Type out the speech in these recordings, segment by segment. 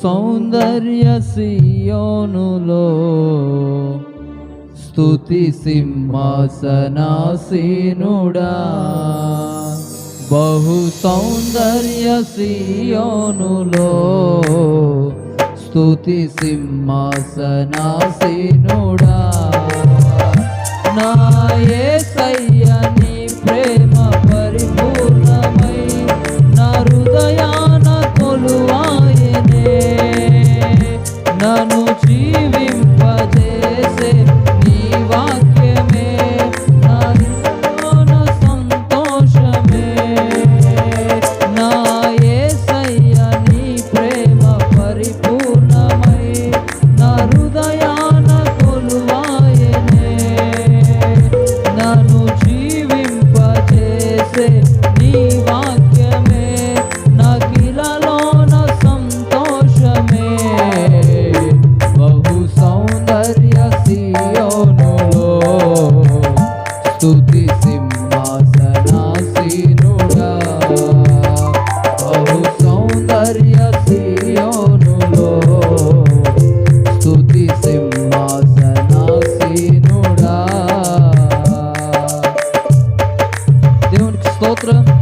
సౌందర్య సియోనులో స్థుతి సింహాసనాసీనుడా. బహు సౌందర్య సియోనులో స్థుతి సింహాసనాసీనుడా. não утро.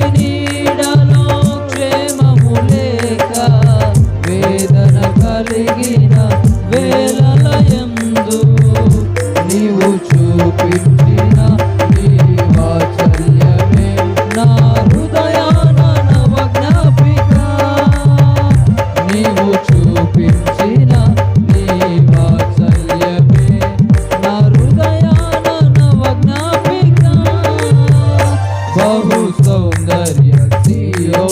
Avenida. So sou see you.